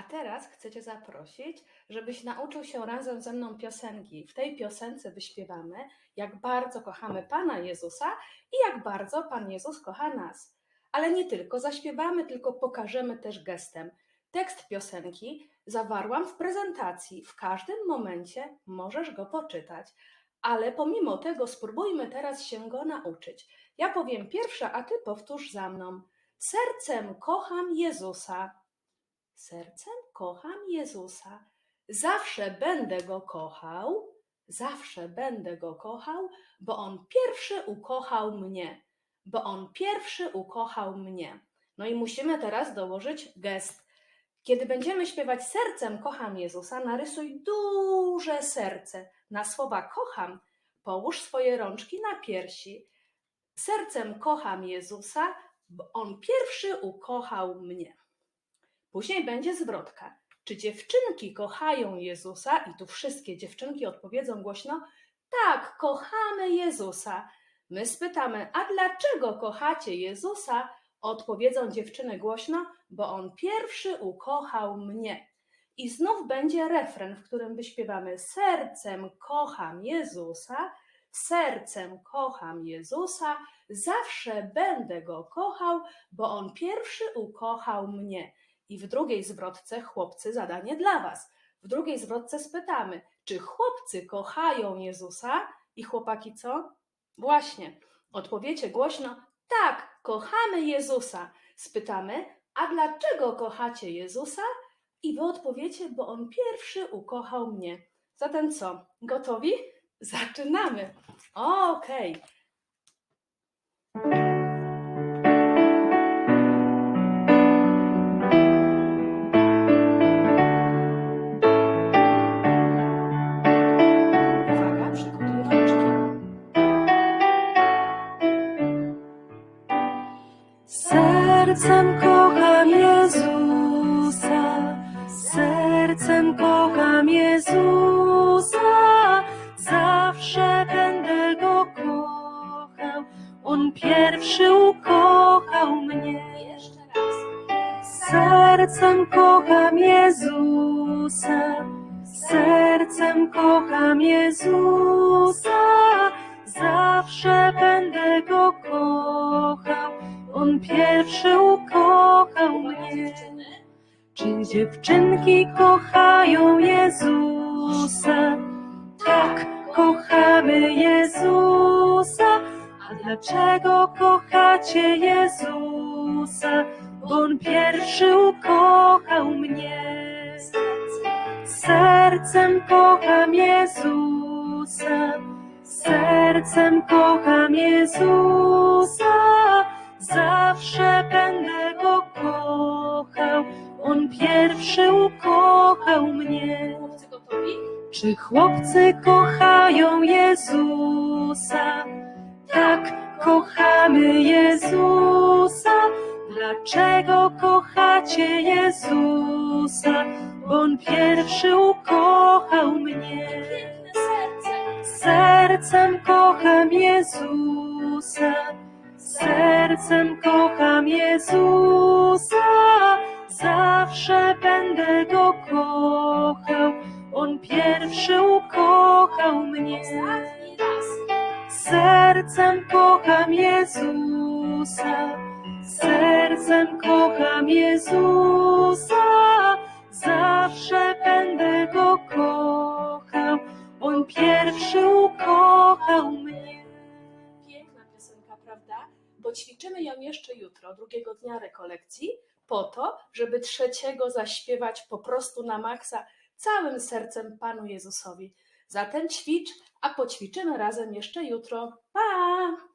A teraz chcę Cię zaprosić, żebyś nauczył się razem ze mną piosenki. W tej piosence wyśpiewamy, jak bardzo kochamy Pana Jezusa i jak bardzo Pan Jezus kocha nas. Ale nie tylko zaśpiewamy, tylko pokażemy też gestem. Tekst piosenki zawarłam w prezentacji. W każdym momencie możesz go poczytać. Ale pomimo tego spróbujmy teraz się go nauczyć. Ja powiem pierwsza, a ty powtórz za mną. Sercem kocham Jezusa. Sercem kocham Jezusa. Zawsze będę go kochał. Zawsze będę go kochał, bo on pierwszy ukochał mnie. Bo on pierwszy ukochał mnie. No i musimy teraz dołożyć gest. Kiedy będziemy śpiewać sercem kocham Jezusa, narysuj duże serce. Na słowa kocham połóż swoje rączki na piersi. Sercem kocham Jezusa, bo On pierwszy ukochał mnie. Później będzie zwrotka. Czy dziewczynki kochają Jezusa? I tu wszystkie dziewczynki odpowiedzą głośno: Tak, kochamy Jezusa. My spytamy: A dlaczego kochacie Jezusa? Odpowiedzą dziewczyny głośno: Bo On pierwszy ukochał mnie. I znów będzie refren, w którym wyśpiewamy: Sercem kocham Jezusa, sercem kocham Jezusa, zawsze będę go kochał, bo on pierwszy ukochał mnie. I w drugiej zwrotce, chłopcy, zadanie dla was. W drugiej zwrotce spytamy, czy chłopcy kochają Jezusa? I chłopaki co? Właśnie, odpowiecie głośno: tak, kochamy Jezusa. Spytamy, a dlaczego kochacie Jezusa? I wy odpowiecie, bo on pierwszy ukochał mnie. Zatem co? Gotowi? Zaczynamy. Okej. Uwaga, Sercem kocham Jezusa, sercem kocham Jezusa, zawsze będę Go kochał, On pierwszy ukochał mnie. Sercem kocham Jezusa, sercem kocham Jezusa, zawsze będę On pierwszy ukochał mnie. Czy dziewczynki kochają Jezusa? Tak, kochamy Jezusa. A dlaczego kochacie Jezusa? Bo On pierwszy ukochał mnie. Sercem kocham Jezusa, sercem kocham Jezusa, zawsze będę Go kochał, On pierwszy ukochał mnie. Chłopcy gotowi? Czy chłopcy kochają Jezusa? Tak, kochamy Jezusa. Dlaczego kochacie Jezusa? Bo On pierwszy ukochał mnie. Piękne serce. Sercem kocham Jezusa, sercem kocham Jezusa, zawsze będę Go kochał, On pierwszy ukochał mnie. Sercem kocham Jezusa, sercem kocham Jezusa, Bo ćwiczymy ją jeszcze jutro, drugiego dnia rekolekcji, po to, żeby trzeciego zaśpiewać po prostu na maksa całym sercem Panu Jezusowi. Zatem ćwicz, a poćwiczymy razem jeszcze jutro. Pa!